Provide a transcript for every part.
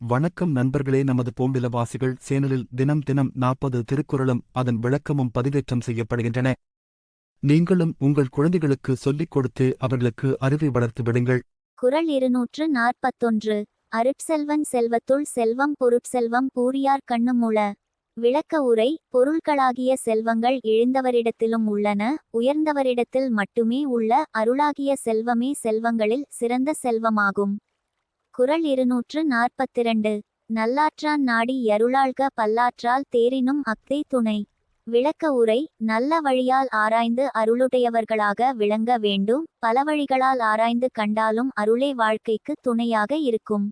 வணக்கம் நண்பர்களே நமது பூம்பிலவாசிகள் சேனலில் தினம் தினம் நாற்பது திருக்குறளும் அதன் விளக்கமும் பதிவேற்றம் செய்யப்படுகின்றன. நீங்களும் உங்கள் குழந்தைகளுக்கு சொல்லிக் கொடுத்து அவர்களுக்கு அறிவை வளர்த்து விடுங்கள். குறள் இருநூற்று நாற்பத்தொன்று. அருட்செல்வன் செல்வத்துள் செல்வம் பொருட்செல்வம் பூரியார் கண்ணுமுள விளக்க உரை பொருள்களாகிய செல்வங்கள் இழிந்தவரிடத்திலும் உள்ளன உயர்ந்தவரிடத்தில் மட்டுமே உள்ள அருளாகிய செல்வமே செல்வங்களில் சிறந்த செல்வமாகும். குறள் இருநூற்று நாற்பத்திரண்டு. நல்லாற்றான் நாடி யருளாள்க பல்லாற்றால் தேரினும் அக்தே துணை. விளக்க உரை நல்ல வழியால் ஆராய்ந்து அருளுடையவர்களாக விளங்க வேண்டும். பல வழிகளால் ஆராய்ந்து கண்டாலும் அருளே வாழ்க்கைக்கு துணையாக இருக்கும்.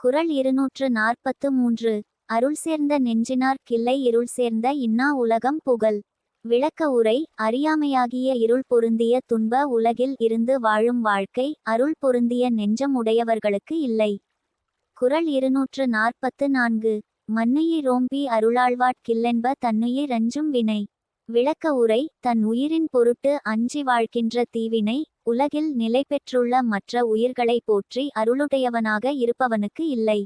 குறள் இருநூற்று நாற்பத்து மூன்று. அருள் சேர்ந்த நெஞ்சினார் கிள்ளை இருள் சேர்ந்த இன்னா உலகம் புகழ். விளக்க உரை அறியாமையாகிய இருள் பொருந்திய துன்ப உலகில் இருந்து வாழும் வாழ்க்கை அருள் பொருந்திய நெஞ்சம் உடையவர்களுக்கு இல்லை. குறள் இருநூற்று நாற்பத்து நான்கு. மன்னுயி ரோம்பி அருளாழ்வாட் கில்லென்ப தன்னுயிர் ரஞ்சும் வினை. விளக்க உரை தன் உயிரின் பொருட்டு அஞ்சி வாழ்கின்ற தீவினை உலகில் நிலை பெற்றுள்ள மற்ற உயிர்களை போற்றி அருளுடையவனாக இருப்பவனுக்கு இல்லை.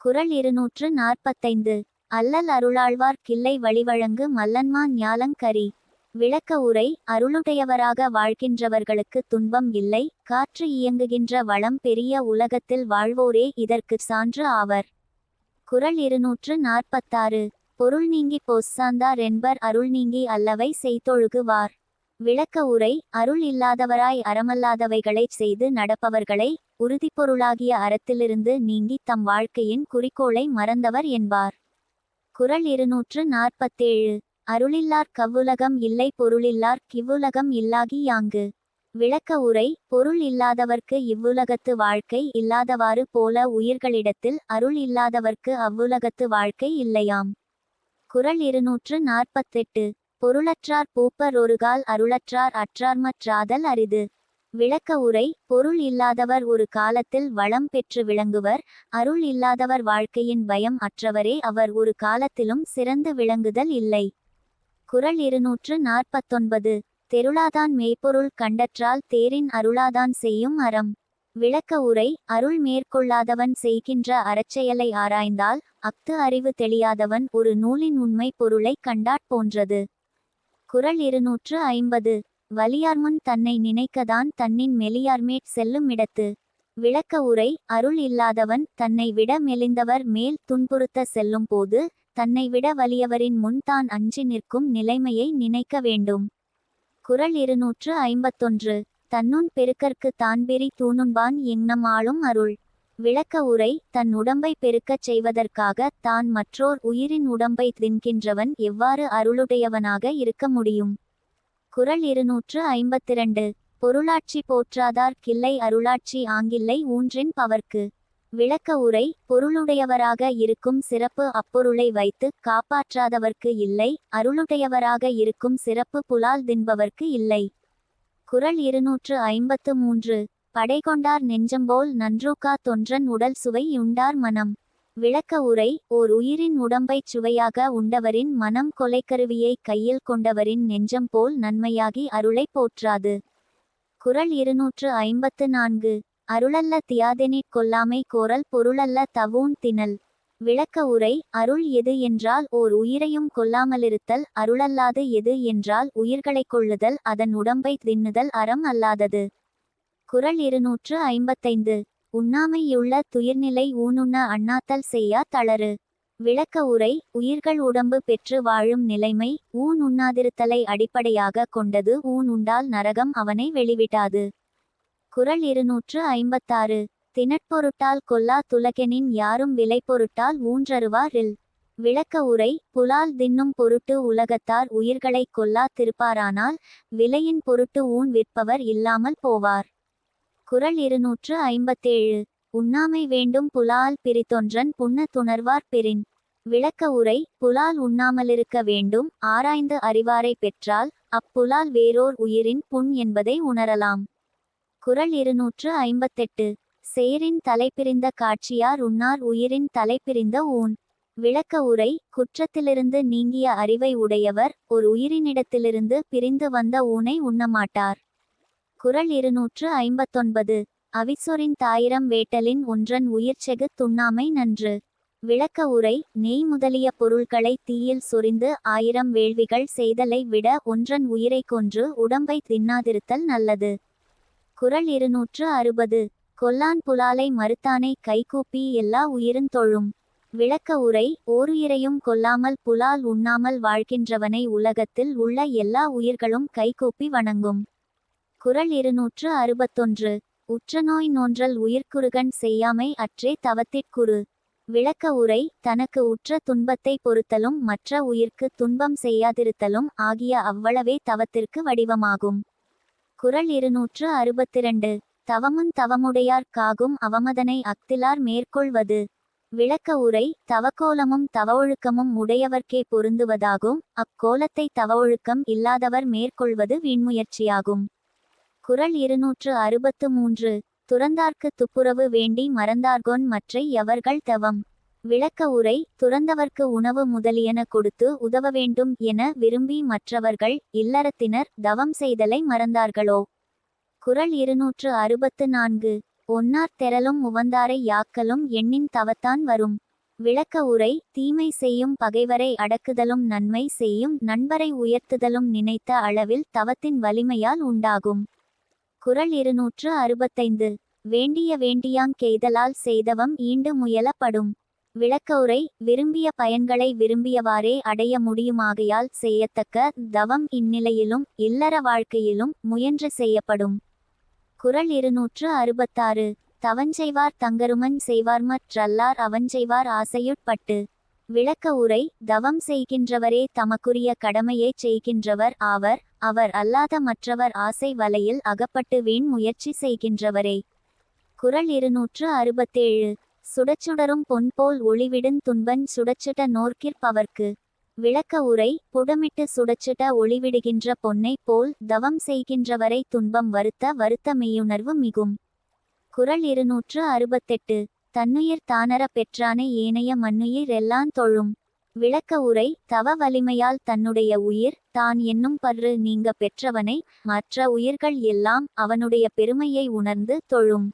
குறள் இருநூற்று நாற்பத்தைந்து. அல்லல் அருளாழ்வார் கிள்ளை வழிவழங்கு மல்லன்மா ஞாலங்கரி விளக்க உரை அருளுடையவராக வாழ்கின்றவர்களுக்கு துன்பம் இல்லை காற்று இயங்குகின்ற வளம் பெரிய உலகத்தில் வாழ்வோரே இதற்கு சான்று ஆவர். குறள் இருநூற்று நாற்பத்தாறு. பொருள் நீங்கி பொஸ்சாந்தார் என்பர் அருள் நீங்கி அல்லவை செய்தொழுகுவார் விளக்க உரை அருள் இல்லாதவராய் அறமல்லாதவைகளைச் செய்து நடப்பவர்களை உறுதிப்பொருளாகிய அறத்திலிருந்து நீங்கி தம் வாழ்க்கையின் குறிக்கோளை மறந்தவர் என்பார். குறள் இருநூற்று நாற்பத்தேழு. அருளில்லார் கவ்வுலகம் இல்லை பொருளில்லார் கிவ்வுலகம் இல்லாகி யாங்கு. விளக்க உரை பொருள் இல்லாதவர்க்கு இவ்வுலகத்து வாழ்க்கை இல்லாதவாறு போல உயிர்களிடத்தில் அருள் இல்லாதவர்க்கு அவ்வுலகத்து வாழ்க்கை இல்லையாம். குறள் இருநூற்று நாற்பத்தெட்டு. பொருளற்றார் பூப்பர் ஒருகால் அருளற்றார் அற்றார்மற்றாதல் அரிது. விளக்க உரை பொருள் இல்லாதவர் ஒரு காலத்தில் வளம் பெற்று விளங்குவர் அருள் இல்லாதவர் வாழ்க்கையின் பயம் அற்றவரே அவர் ஒரு காலத்திலும் சிறந்து விளங்குதல் இல்லை. குறள் இருநூற்று நாற்பத்தொன்பது தெருளாதான் மெய்ப்பொருள் கண்டற்றால் தேரின் அருளாதான் செய்யும் அறம் விளக்க உரை அருள் மேற்கொள்ளாதவன் செய்கின்ற அறச்செயலை ஆராய்ந்தால் அஃது அறிவு தெளியாதவன் ஒரு நூலின் உண்மை பொருளை கண்டாற் போன்றது குறள் இருநூற்று ஐம்பது வலியார்முன் தன்னை நினைக்கதான் தன்னின் மெலியார்மேற் செல்லும் இடத்து. விளக்க உரை அருள் இல்லாதவன் தன்னை விட மெலிந்தவர் மேல் துன்புறுத்த செல்லும் போது தன்னை விட வலியவரின் முன் தான் அஞ்சி நிற்கும் நிலைமையை நினைக்க வேண்டும். குறள் இருநூற்று ஐம்பத்தொன்று. தன்னுன் பெருக்கற்கு தான் தூணும்பான் தூணுண்பான் எங்னம் ஆளும் அருள். விளக்க உரை தன் உடம்பை பெருக்கச் செய்வதற்காக தான் மற்றோர் உயிரின் உடம்பை தின்கின்றவன் எவ்வாறு அருளுடையவனாக இருக்க முடியும்? குறள் இருநூற்று ஐம்பத்திரண்டு. பொருளாட்சி போற்றாதார் கிள்ளை அருளாட்சி ஆங்கில்லை ஊன்றின் பவர்க்கு. விளக்க உரை பொருளுடையவராக இருக்கும் சிறப்பு அப்பொருளை வைத்து காப்பாற்றாதவர்க்கு இல்லை அருளுடையவராக இருக்கும் சிறப்பு புலால் தின்பவர்க்கு இல்லை. குறள் இருநூற்று ஐம்பத்து மூன்று. படைகொண்டார் நெஞ்சம்போல் நன்றூக்கா தொன்றன் உடல் சுவை உண்டார் மனம். விளக்க உரை ஓர் உயிரின் உடம்பைச் சுவையாக உண்டவரின் மனம் கொலைக்கருவியை கையில் கொண்டவரின் நெஞ்சம் போல் நன்மையாகி அருளை போற்றாது. குறள் இருநூற்று ஐம்பத்து நான்கு. அருளல்ல தியாதெனிற் கொல்லாமை கோரல் பொருளல்ல தவூன் திணல் விளக்க உரை அருள் எது என்றால் ஓர் உயிரையும் கொல்லாமலிருத்தல் அருளல்லாது எது என்றால் உயிர்களைக் கொள்ளுதல் அதன் உடம்பை தின்னுதல் அறம் அல்லாதது. குறள் இருநூற்று ஐம்பத்தைந்து. உண்ணாமையுள்ள துயிர்நிலை ஊனுண்ண அண்ணாத்தல் செய்யா தளறு. விளக்க உரை உயிர்கள் உடம்பு பெற்று வாழும் நிலைமை ஊன் உண்ணாதிருத்தலை அடிப்படையாக கொண்டது ஊன் உண்டால் நரகம் அவனை வெளிவிட்டாது. குறள் இருநூற்று ஐம்பத்தாறு. தினட்பொருட்டால் கொல்லா துலகெனின் யாரும் விலை பொருட்டால் ஊன்றருவாரில் விளக்க உரை புலால் தின்னும் பொருட்டு உலகத்தார் உயிர்களை கொல்லா திருப்பாரானால் விலையின் பொருட்டு ஊன் விற்பவர் இல்லாமல் போவார். குறள் இருநூற்று ஐம்பத்தேழு. உண்ணாமை வேண்டும் புலால் பிரித்தொன்றன் புண்ண துணர்வார் பிரின் விளக்க உரை புலால் உண்ணாமலிருக்க வேண்டும் ஆராய்ந்து அறிவாரை பெற்றால் அப்புலால் வேறோர் உயிரின் புண் என்பதை உணரலாம். குறள் இருநூற்று ஐம்பத்தெட்டு. சேரின் தலைப்பிரிந்த காட்சியார் உன்னார் உயிரின் தலைப்பிரிந்த ஊன் விளக்க உரை குற்றத்திலிருந்து நீங்கிய அறிவை உடையவர் ஒரு உயிரினிடத்திலிருந்து பிரிந்து வந்த ஊனை உண்ணமாட்டார். குறள் இருநூற்று ஐம்பத்தொன்பது. அவிசொரின் தாயிரம் வேட்டலின் ஒன்றன் உயிர்ச்செகு துண்ணாமை நன்று. விளக்க உரை நெய் முதலிய பொருள்களை தீயில் சொரிந்து ஆயிரம் வேள்விகள் செய்தலை விட ஒன்றன் உயிரைக் கொன்று உடம்பை தின்னாதிருத்தல் நல்லது. குறள் இருநூற்று அறுபது. கொல்லான் புலாலை மறுத்தானை கைகூப்பி எல்லா உயிரும் தொழும். விளக்க உரை ஓருயிரையும் கொல்லாமல் புலால் உண்ணாமல் வாழ்கின்றவனை உலகத்தில் உள்ள எல்லா உயிர்களும் கைகூப்பி வணங்கும். குறள் இருநூற்று அறுபத்தொன்று. உற்றநோய் நோன்றல் உயிர்க்குறுகன் செய்யாமை அற்றே தவத்திற்குறு விளக்க உரை தனக்கு உற்ற துன்பத்தை பொறுத்தலும் மற்ற உயிர்க்கு துன்பம் செய்யாதிருத்தலும் ஆகிய அவ்வளவே தவத்திற்கு வடிவமாகும். குறள் இருநூற்று அறுபத்திரண்டு. தவமுன் தவமுடையார் காகும் அவமதனை அக்திலார் மேற்கொள்வது. விளக்க உரை தவக்கோலமும் தவவொழுக்கமும் உடையவர்க்கே பொருந்துவதாகும். அக்கோலத்தை தவவொழுக்கம் இல்லாதவர் மேற்கொள்வது வீண்முயற்சியாகும். குறள் இருநூற்று அறுபத்து மூன்று. துறந்தார்க்கு துப்புரவு வேண்டி மறந்தார்கொன் மற்றை எவர்கள் தவம்? விளக்க உரை துறந்தவர்க்கு உணவு முதலியன கொடுத்து உதவ வேண்டும் என விரும்பி மற்றவர்கள் இல்லறத்தினர் தவம் செய்தலை மறந்தார்களோ? குறள் இருநூற்று அறுபத்து நான்கு. ஒன்னார் தெரலும் உவந்தாரை யாக்கலும் எண்ணின் தவத்தான் வரும். விளக்க உரை தீமை செய்யும் பகைவரை அடக்குதலும் நன்மை செய்யும் நண்பரை உயர்த்துதலும் நினைத்த அளவில் தவத்தின் வலிமையால் உண்டாகும். குறள் இருநூற்று அறுபத்தைந்து. வேண்டிய வேண்டியாங் கெய்தலால் செய்தவம் ஈண்டு முயலப்படும். விளக்க உரை விரும்பிய பயன்களை விரும்பியவாறே அடைய முடியுமாகையால் செய்யத்தக்க தவம் இந்நிலையிலும் இல்லற வாழ்க்கையிலும் முயன்று செய்யப்படும். குறள் இருநூற்று அறுபத்தாறு. தவஞ்செய்வார் தங்கருமன் செய்வார்மற்றல்லார் அவஞ்செய்வார் ஆசையுட்பட்டு விளக்க உரை தவம் செய்கின்றவரே தமக்குரிய கடமையைச் செய்கின்றவர் ஆவர் அவர் அல்லாத மற்றவர் ஆசை வலையில் அகப்பட்டு வீண் முயற்சி செய்கின்றவரே. குரல் இருநூற்று அறுபத்தேழு. சுடச்சுடரும் பொன்போல் ஒளிவிடும் ஒளிவிடுந் துன்பன் சுடச்சுட நோர்க்கிற்பவர்க்கு விளக்க உரை புடமிட்டு சுடச்சுட ஒளிவிடுகின்ற பொன்னைப் போல் தவம் செய்கின்றவரை துன்பம் வருத்த வருத்த மெய்யுணர்வு மிகும். குறள் இருநூற்று அறுபத்தெட்டு. தன்னுயிர் தானர பெற்றானை ஏனைய மண்ணுயிர் எல்லாம் தொழும். விளக்க உரை தவ வலிமையால் தன்னுடைய உயிர் தான் என்னும் பற்று நீங்க பெற்றவனை மற்ற உயிர்கள் எல்லாம் அவனுடைய பெருமையை உணர்ந்து தொழும்.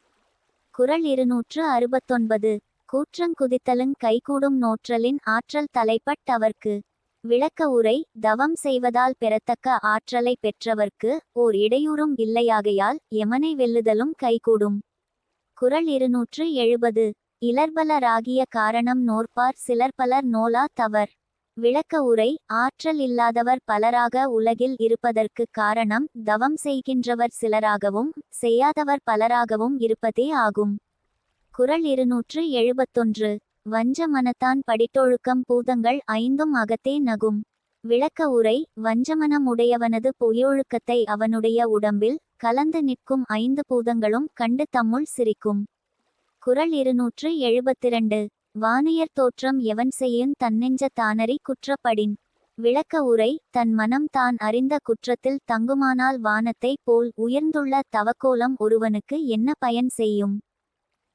குறள் இருநூற்று அறுபத்தொன்பது. கூற்றங்குதித்தலுங் கைகூடும் நோற்றலின் ஆற்றல் தலைப்பட்டவர்க்கு விளக்க உரை தவம் செய்வதால் பெறத்தக்க ஆற்றலை பெற்றவர்க்கு ஓர் இடையூறும் இல்லையாகையால் எமனை வெல்லுதலும் கைகூடும். குறள் இருநூற்று எழுபது. இலர்பலராகிய காரணம் நோற்பார் சிலர் பலர் நோலா தவர். விளக்க உரை ஆற்றல் இல்லாதவர் பலராக உலகில் இருப்பதற்கு காரணம் தவம் செய்கின்றவர் சிலராகவும் செய்யாதவர் பலராகவும் இருப்பதே ஆகும். குறள் இருநூற்று எழுபத்தொன்று. வஞ்ச மனத்தான் படித்தொழுக்கம் பூதங்கள் ஐந்தும் அகத்தே நகும். விளக்க உரை வஞ்சமனம் உடையவனது பொய்யொழுக்கத்தை அவனுடைய உடம்பில் கலந்து நிற்கும் ஐந்து பூதங்களும் கண்டு தம்முள் சிரிக்கும். குறள் இருநூற்று எழுபத்திரண்டு. வானியர் தோற்றம் எவன் செய்யுந் தன்னெஞ்ச தானறி குற்றப்படின். விளக்க உரை தன் மனம் தான் அறிந்த குற்றத்தில் தங்குமானால் வானத்தை போல் உயர்ந்துள்ள தவக்கோலம் ஒருவனுக்கு என்ன பயன் செய்யும்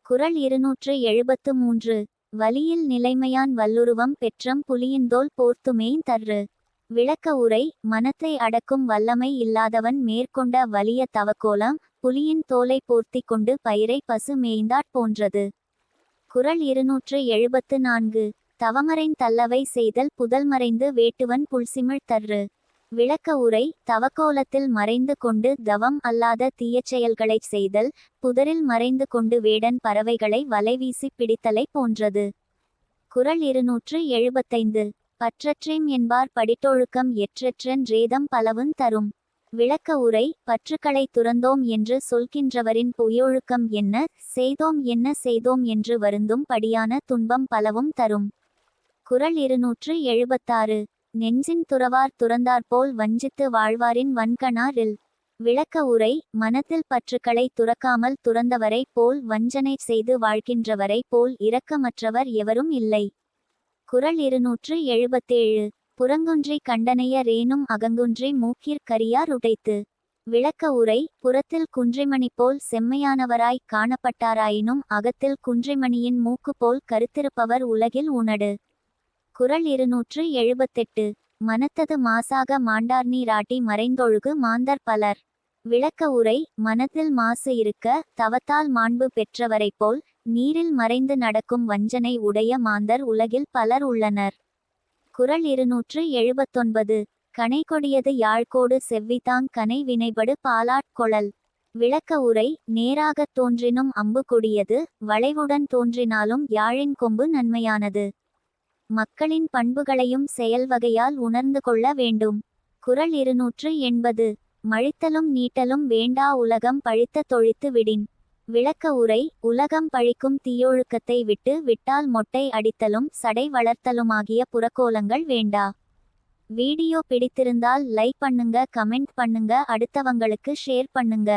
குறள் இருநூற்று எழுபத்து மூன்று வலியில் நிலைமையான் வல்லுருவம் பெற்றம் புலியின்தோல் போர்த்துமேன் தர்று. விளக்க உரை மனத்தை அடக்கும் வல்லமை இல்லாதவன் மேற்கொண்ட வலிய தவக்கோலம் புலியின் தோலை போர்த்தி கொண்டு பயிரை பசு மேய்ந்தாற் போன்றது. குறள் இருநூற்று எழுபத்து நான்கு. தவமறைந் தல்லவை செய்தல் புதல் மறைந்து வேட்டுவன் புல்சிமிழ் தர்று. விளக்க உரை தவக்கோலத்தில் மறைந்து கொண்டு தவம் அல்லாத தீயச் செயல்களைச் செய்தல் புதரில் மறைந்து கொண்டு வேடன் பறவைகளை வலைவீசி பிடித்தலை போன்றது. குறள் இருநூற்று எழுபத்தைந்து. பற்றற்றேம் என்பார் படித்தொழுக்கம் எற்றற்றன் ரேதம் பலவுந் தரும். விளக்க உரை பற்றுக்களை துறந்தோம் என்று சொல்கின்றவரின் பொய்யொழுக்கம் என்ன செய்தோம் என்ன செய்தோம் என்று வருந்தும் படியான துன்பம் பலவும் தரும். குறள் இருநூற்று எழுபத்தாறு. நெஞ்சின் துறவார் துறந்தாற்போல் வஞ்சித்து வாழ்வாரின் வன்கணாரில். விளக்க உரை மனத்தில் பற்றுக்களை துறக்காமல் துறந்தவரை போல் வஞ்சனை செய்து வாழ்கின்றவரை போல் இரக்கமற்றவர் எவரும் இல்லை. குறள் இருநூற்று எழுபத்தேழு. புறங்குன்றி கண்டனைய ரேனும் அகங்கொன்றை மூக்கிற் கரியார் உடைத்து விளக்க உரை புறத்தில் குன்றிமணி போல் செம்மையானவராய் காணப்பட்டாராயினும் அகத்தில் குன்றிமணியின் மூக்கு போல் கருத்திருப்பவர் உலகில் உணடு. குறள் இருநூற்று எழுபத்தெட்டு. மனத்தது மாசாக மாண்டார் நீராட்டி மறைந்தொழுகு மாந்தர் பலர். விளக்க உரை மனத்தில் மாசு இருக்க தவத்தால் மாண்பு பெற்றவரைப் போல் நீரில் மறைந்து நடக்கும் வஞ்சனை உடைய மாந்தர் உலகில் பலர் உள்ளனர். குறள் இருநூற்று எழுபத்தொன்பது. கனை கொடியது யாழ்கோடு செவ்விதாங் கனை வினைபடு பாலாட்கொழல் விளக்க உரை நேராகத் தோன்றினும் அம்பு கொடியது வளைவுடன் தோன்றினாலும் யாழின் கொம்பு நன்மையானது. மக்களின் பண்புகளையும் செயல்வகையால் உணர்ந்து கொள்ள வேண்டும். குறள் இருநூற்று எண்பது. மழித்தலும் நீட்டலும் வேண்டா உலகம் பழித்த தொழித்து விடின். விளக்க உரை உலகம் பழிக்கும் தீயொழுக்கத்தை விட்டு விட்டால் மொட்டை அடித்தலும் சடை வளர்த்தலுமாகிய புறக்கோலங்கள் வேண்டா. வீடியோ பிடித்திருந்தால் லைக் பண்ணுங்க கமெண்ட் பண்ணுங்க அடுத்தவங்களுக்கு ஷேர் பண்ணுங்க.